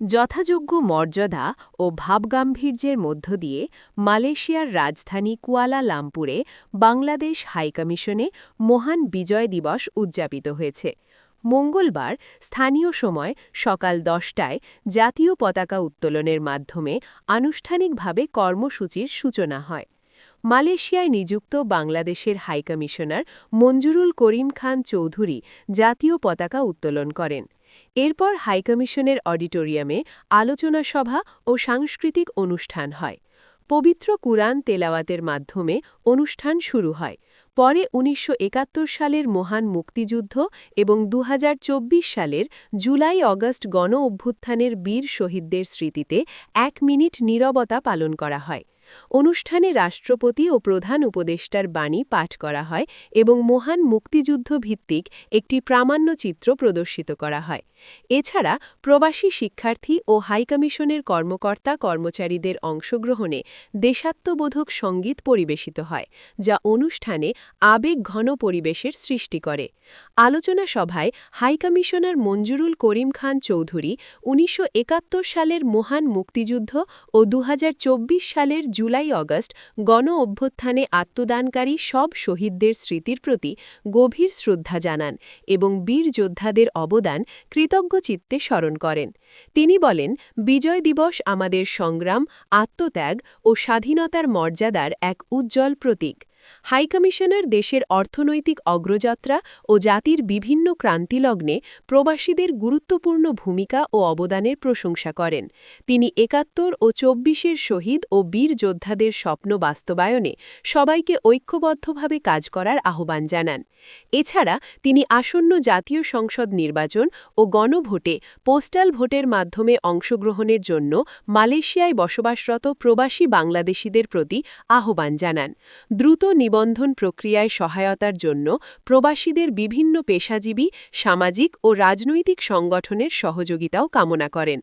যথাযোগ্য মর্যাদা ও ভাবগাম্ভীর্যের মধ্য দিয়ে মালয়েশিয়ার রাজধানী কুয়ালা লামপুরে বাংলাদেশ হাইকমিশনে মহান বিজয় দিবস উদযাপিত হয়েছে। মঙ্গলবার স্থানীয় সময় সকাল দশটায় জাতীয় পতাকা উত্তোলনের মাধ্যমে আনুষ্ঠানিকভাবে কর্মসূচির সূচনা হয়। মালয়েশিয়ায় নিযুক্ত বাংলাদেশের হাইকমিশনার মঞ্জুরুল করিম খান চৌধুরী জাতীয় পতাকা উত্তোলন করেন। এরপর হাইকমিশনের অডিটোরিয়ামে আলোচনা সভা ও সাংস্কৃতিক অনুষ্ঠান হয়। পবিত্র কুরআন তেলাওয়াতের মাধ্যমে অনুষ্ঠান শুরু হয়। পরে উনিশশো একাত্তর সালের মহান মুক্তিযুদ্ধ এবং দু হাজার চব্বিশ সালের জুলাই অগস্ট গণ অভ্যুত্থানের বীর শহীদদের স্মৃতিতে এক মিনিট নীরবতা পালন করা হয়। অনুষ্ঠানে রাষ্ট্রপতি ও প্রধান উপদেষ্টার বাণী পাঠ করা হয় এবং মহান মুক্তিযুদ্ধ ভিত্তিক একটি প্রামাণ্যচিত্র প্রদর্শিত করা হয়। এছাড়া প্রবাসী শিক্ষার্থী ও হাইকমিশনের কর্মকর্তা কর্মচারীদের অংশগ্রহণে দেশাত্মবোধক সংগীত পরিবেশিত হয়, যা অনুষ্ঠানে আবেগ ঘন পরিবেশের সৃষ্টি করে। আলোচনা সভায় হাইকমিশনার মঞ্জুরুল করিম খান চৌধুরী উনিশশো একাত্তর সালের মহান মুক্তিযুদ্ধ ও দু হাজার চব্বিশ সালের জুলাই অগস্ট গণ অভ্যুত্থানে আত্মদানকারী সব শহীদদের স্মৃতির প্রতি গভীর শ্রদ্ধা জানান এবং বীর যোদ্ধাদের অবদান কৃতজ্ঞ চিত্তে স্মরণ করেন। তিনি বলেন, বিজয় দিবস আমাদের সংগ্রাম, আত্মত্যাগ ও স্বাধীনতার মর্যাদার এক উজ্জ্বল প্রতীক। হাইকমিশনার দেশের অর্থনৈতিক অগ্রযাত্রা ও জাতির বিভিন্ন ক্রান্তিলগ্নে প্রবাসীদের গুরুত্বপূর্ণ ভূমিকা ও অবদানের প্রশংসা করেন। তিনি একাত্তর ও চব্বিশের শহীদ ও বীর যোদ্ধাদের স্বপ্ন বাস্তবায়নে সবাইকে ঐক্যবদ্ধভাবে কাজ করার আহ্বান জানান। এছাড়া তিনি আসন্ন জাতীয় সংসদ নির্বাচন ও গণভোটে পোস্টাল ভোটের মাধ্যমে অংশগ্রহণের জন্য মালয়েশিয়ায় বসবাসরত প্রবাসী বাংলাদেশিদের প্রতি আহ্বান জানান। দ্রুত নিবন্ধন প্রক্রিয়ায় সহায়তার জন্য প্রবাসীদের বিভিন্ন পেশাজীবী, সামাজিক ও রাজনৈতিক সংগঠনের সহযোগিতাও কামনা করেন।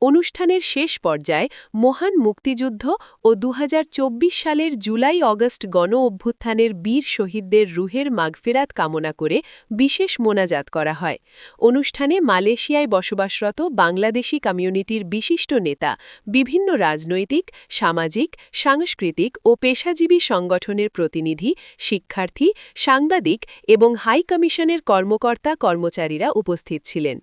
অনুষ্ঠানের শেষ পর্যায়ে মহান মুক্তিযুদ্ধ ও দুহাজার চব্বিশ সালের জুলাই অগস্ট গণ অভ্যুত্থানের বীর শহীদদের রুহের মাগফেরাত কামনা করে বিশেষ মোনাজাত করা হয়। অনুষ্ঠানে মালয়েশিয়ায় বসবাসরত বাংলাদেশি কমিউনিটির বিশিষ্ট নেতা, বিভিন্ন রাজনৈতিক, সামাজিক, সাংস্কৃতিক ও পেশাজীবী সংগঠনের প্রতিনিধি শিক্ষার্থী সাংবাদিক এবং হাই কমিশনের কর্মকর্তা কর্মচারীরা উপস্থিত ছিলেন।